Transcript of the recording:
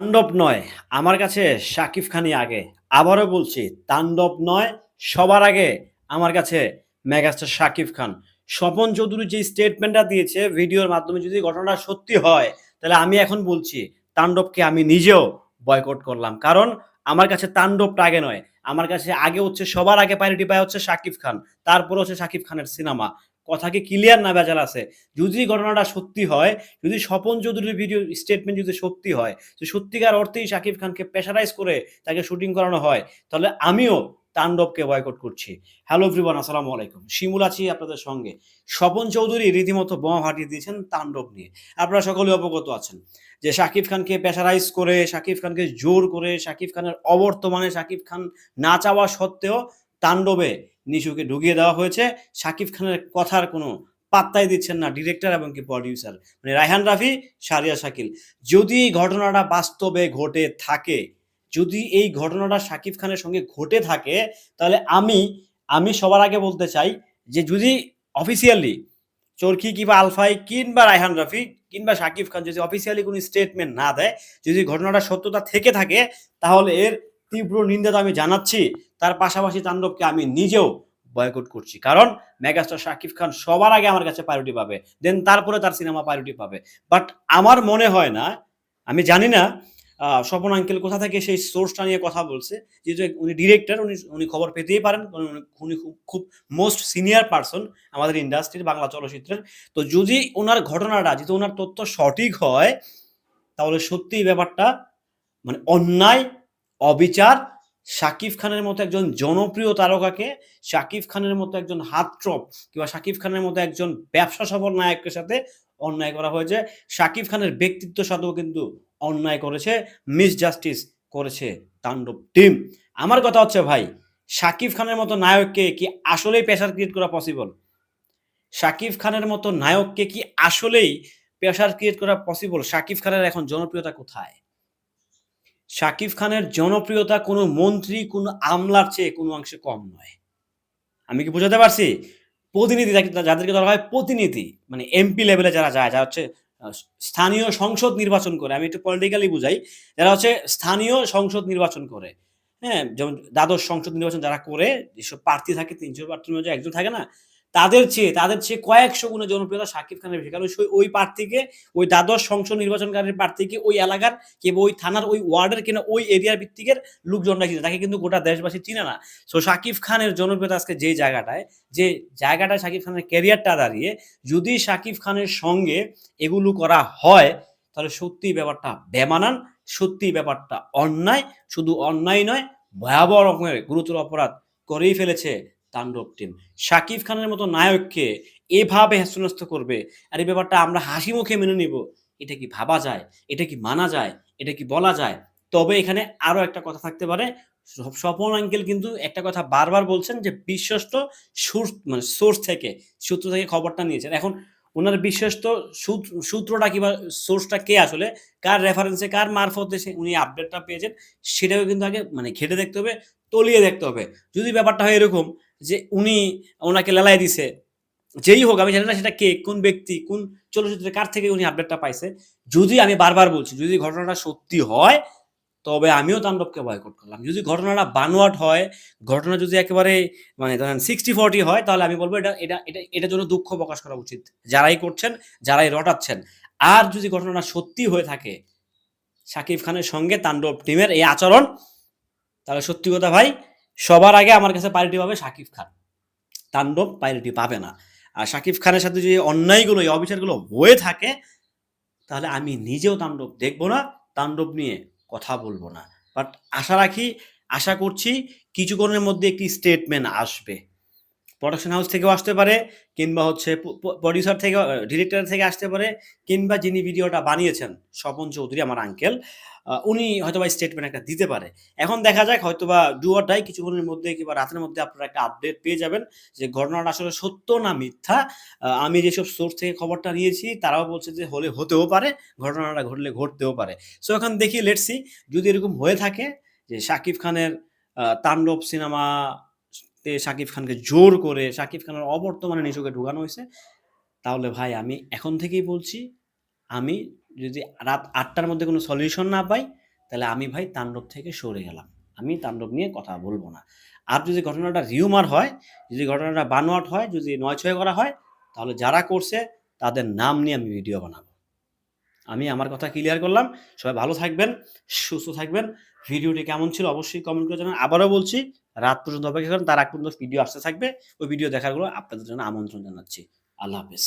তাণ্ডব নয়। আমার কাছে শাকিব খানই আগে। আবারও বলছি, তাণ্ডব নয়, সবার আগে আমার কাছে মেগাস্টার শাকিব খান। স্বপন চৌধুরী যে স্টেটমেন্টটা দিয়েছে ভিডিওর মাধ্যমে যদি ঘটনাটা সত্যি হয়, তাহলে আমি এখন বলছি, তাণ্ডবকে আমি নিজেও বয়কট করলাম। কারণ আমার কাছে তাণ্ডবটা আগে নয়। আমার কাছে আগে হচ্ছে, সবার আগে প্রায়োরিটি পায় হচ্ছে শাকিব খান। তারপরে হচ্ছে শাকিব খানের সিনেমা কথা কি ক্লিয়ার না বেজাল আছে। যদি ঘটনাটা সত্যি হয়, যদি স্বপন চৌধুরীর ভিডিও স্টেটমেন্ট যদি সত্যি হয় যে সত্যিকার অর্থেই শাকিব খানকে প্রেশারাইজ করে তাকে শুটিং করানো হয়, তাহলে আমিও তাণ্ডবকে বয়কট করছি। হ্যালো এভরিওয়ান আসসালামু আলাইকুম। শিমুল আছি আপনাদের সঙ্গে। স্বপন চৌধুরী রীতিমতো বোমা ফাটিয়ে দিয়েছেন তাণ্ডব নিয়ে। আপনারা সকলে অবগত আছেন যে শাকিব খানকে প্রেশারাইজ করে শাকিব খানকে জোর করে শাকিব খানের অবর্তমানে শাকিব খান না চাওয়া সত্ত্বেও তাণ্ডবে নিশুকে ঢুকিয়ে দেওয়া হয়েছে। শাকিব খানের কথার কোনো পাত্তাই দিচ্ছেন না ডিরেক্টর এবং কি প্রডিউসার মানে রায়হান রাফি, সারিয়া শাকিল। যদি এই ঘটনাটা বাস্তবে ঘটে থাকে, যদি এই ঘটনাটা শাকিব খানের সঙ্গে ঘটে থাকে, তাহলে আমি আমি সবার আগে বলতে চাই যে যদি অফিসিয়ালি চরকি কিংবা আলফাই কিংবা রায়হান রাফি কিংবা শাকিব খান যদি অফিসিয়ালি কোনো স্টেটমেন্ট না দেয়, যদি ঘটনাটা সত্যতা থেকে থাকে, তাহলে এর তীব্র নিন্দা আমি জানাচ্ছি। তার পাশাপাশি তাণ্ডবকে আমি নিজেও বয়কট করছি। কারণ মেগাস্টার শাকিব খান সবার আগে আমার কাছে প্রায়োরিটি পাবে দেন তারপরে তার সিনেমা প্রায়োরিটি পাবে। বাট আমার মনে হয় না, আমি জানি না স্বপন আঙ্কেল কোথা থেকে সেই সোর্সটা নিয়ে কথা বলছে যেহেতু উনি ডিরেক্টর উনি উনি খবর পেতেই পারেন, উনি- খুব মোস্ট সিনিয়র পার্সন আমাদের ইন্ডাস্ট্রির বাংলা চলচ্চিত্রের। তো যদি ওনার ঘটনাটা, যদি ওনার তথ্য সঠিক হয়, তাহলে সত্যি ব্যাপারটা মানে অন্যায় অবিচার, শাকিব খানের মতো একজন জনপ্রিয় তারকাকে, শাকিব খানের মতো একজন হাতট্রপ কিংবা শাকিব খানের মতো একজন ব্যবসা সফল নায়কের সাথে অন্যায় করা হয়েছে। শাকিব খানের ব্যক্তিত্ব সাথেও কিন্তু অন্যায় করেছে, মিস জাস্টিস করেছে তাণ্ডব টিম। আমার কথা হচ্ছে ভাই, শাকিব খানের মতো নায়ককে কি আসলেই প্রেশার ক্রিয়েট করা পসিবল শাকিব খানের মতো নায়ককে কি আসলেই প্রেশার ক্রিয়েট করা পসিবল শাকিব খানের এখন জনপ্রিয়তা কোথায়? শাকিব খানের জনপ্রিয়তা কোনো মন্ত্রী, কোনো আমলার চেয়ে কোনো অংশে কম নয়। আমি কি বোঝাতে পারছি? প্রতিনিধি যাদেরকে ধরা হয় প্রতিনিধি মানে এমপি লেভেলে যারা যায়, যারা হচ্ছে স্থানীয় সংসদ নির্বাচন করে। আমি একটু পলিটিক্যালি বুঝাই, যারা হচ্ছে স্থানীয় সংসদ নির্বাচন করে। হ্যাঁ যেমন দ্বাদশ সংসদ নির্বাচন যারা করে, যেসব প্রার্থী থাকে, তিনশো প্রার্থীর মধ্যে একজন থাকে না তাদের চেয়ে তাদের চেয়ে কয়েকশো গুণে জনপ্রিয়তা শাকিব খানের বেশি। কারণ ওই প্রার্থীকে, ওই দ্বাদশ সংসদ নির্বাচনকারীর প্রার্থীকে ওই এলাকার কিংবা ওই থানার ওই ওয়ার্ডের কিনা ওই এরিয়ার ভিত্তিকের লোকজনরা চিনে তাকে কিন্তু গোটা দেশবাসী চিনে না। সো শাকিব খানের জনপ্রিয়তা আজকে যে জায়গাটায় যে জায়গাটায় শাকিব খানের ক্যারিয়ারটা দাঁড়িয়ে, যদি শাকিব খানের সঙ্গে এগুলো করা হয়, তাহলে সত্যি ব্যাপারটা বেমানান সত্যি ব্যাপারটা অন্যায়। শুধু অন্যায় নয়, ভয়াবহ রকমের গুরুতর অপরাধ করেই ফেলেছে তাণ্ডব টিম। শাকিব খানের মতো নায়ককে এভাবে হেস্তনস্ত করবে, আর এই ব্যাপারটা আমরা হাসি মুখে মেনে নিব। এটা কি ভাবা যায়? এটা কি মানা যায়? এটা কি বলা যায়? তবে এখানে আরও একটা কথা থাকতে পারে। স্ব- স্বপন আঙ্কেল কিন্তু একটা কথা বারবার বলছেন যে বিশ্বস্ত সোর্স মানে সোর্স থেকে, সূত্র থেকে খবরটা নিয়েছেন। এখন ওনার বিশ্বস্ত সূত্র- সূত্রটা কিংবা সোর্সটা কে আসলে? কার রেফারেন্সে কার মারফতে সে উনি আপডেটটা পেয়েছেন, সেটাও কিন্তু আগে মানে ঘেটে দেখতে হবে, তলিয়ে দেখতে হবে। যদি ব্যাপারটা হয় এরকম যে উনি ওনাকে লেলাই দিছে। যেই হোক, আমি জানি না সেটা কে, কোন ব্যক্তি, কোন চলচ্চিত্রে কার থেকে উনি আপডেটটা পাইছে। যদি আমি বারবার বলছি, যদি ঘটনাটা সত্যি হয়, তবে আমিও তাণ্ডবকে বয়কট করলাম। যদি ঘটনাটা বানোয়াট হয়, ঘটনা যদি একেবারে মানে ধরেন সিক্সটি ফর্টি হয়, তাহলে আমি বলব এটা এটা এটা, এটার জন্য দুঃখ প্রকাশ করা উচিত। যারাই করছেন, যারাই রটাচ্ছেন। আর যদি ঘটনাটা সত্যি হয়ে থাকে শাকিব খানের সঙ্গে তাণ্ডব টিমের এই আচরণ, তাহলে সত্যি কথা ভাই সবার আগে আমার কাছে প্রায়োরিটি পাবে শাকিব খান। তাণ্ডব প্রায়োরিটি পাবে না। আর শাকিব খানের সাথে যদি অন্যায়গুলো, এই অবিচারগুলো হয়ে থাকে, তাহলে আমি নিজেও তাণ্ডব দেখব না, তাণ্ডব নিয়ে কথা বলব না। বাট আশা রাখি, আশা করছি কিছুক্ষণের মধ্যে একটি স্টেটমেন্ট আসবে। প্রোডাকশন হাউস থেকেও আসতে পারে, কিংবা হচ্ছে প্রডিউসার থেকে ডিরেক্টর থেকে আসতে পারে, কিংবা যিনি ভিডিওটা বানিয়েছেন, স্বপন চৌধুরী, আমার আঙ্কেল উনি হয়তোবা স্টেটমেন্ট একটা দিতে পারে। এখন দেখা যাক, হয়তোবা ডুয়ার ডাই কিছুক্ষণের মধ্যে কিংবা রাতের মধ্যে আপনারা একটা আপডেট পেয়ে যাবেন যে ঘটনাটা আসলে সত্য না মিথ্যা। আমি যেসব সোর্স থেকে খবরটা নিয়েছি, তারাও বলছে যে হলে হতেও পারে, ঘটনাটা ঘটলে ঘটতেও পারে। সো এখন দেখি লেটসি যদি এরকম হয়ে থাকে যে শাকিব খানের তাণ্ডব সিনেমা তে শাকিব খানকে জোর করে শাকিব খানের অবর্তমানে নিশুকে ঢুকানো হয়েছে। তাহলে ভাই, আমি এখন থেকেই বলছি, আমি যদি রাত আটটার মধ্যে কোনো সলিউশন না পাই, তাহলে আমি ভাই তাণ্ডব থেকে সরে গেলাম। আমি তাণ্ডব নিয়ে কথা বলব না। আর যদি ঘটনাটা রিউমার হয়, যদি ঘটনাটা বানোয়াট হয়, যদি নয় ছয় করা হয়, তাহলে যারা করছে, তাদের নাম নিয়ে আমি ভিডিও বানাবো। আমি আমার কথা ক্লিয়ার করলাম। সবাই ভালো থাকবেন, সুস্থ থাকবেন। ভিডিওটি কেমন ছিল অবশ্যই কমেন্ট করে জানান। আবারও বলছি রাত পর্যন্ত অপেক্ষা করেন, তার আগ পর্যন্ত ভিডিও আসতে থাকবে। ওই ভিডিও দেখারগুলো আপনাদের জন্য আমন্ত্রণ জানাচ্ছি। আল্লাহ হাফেজ।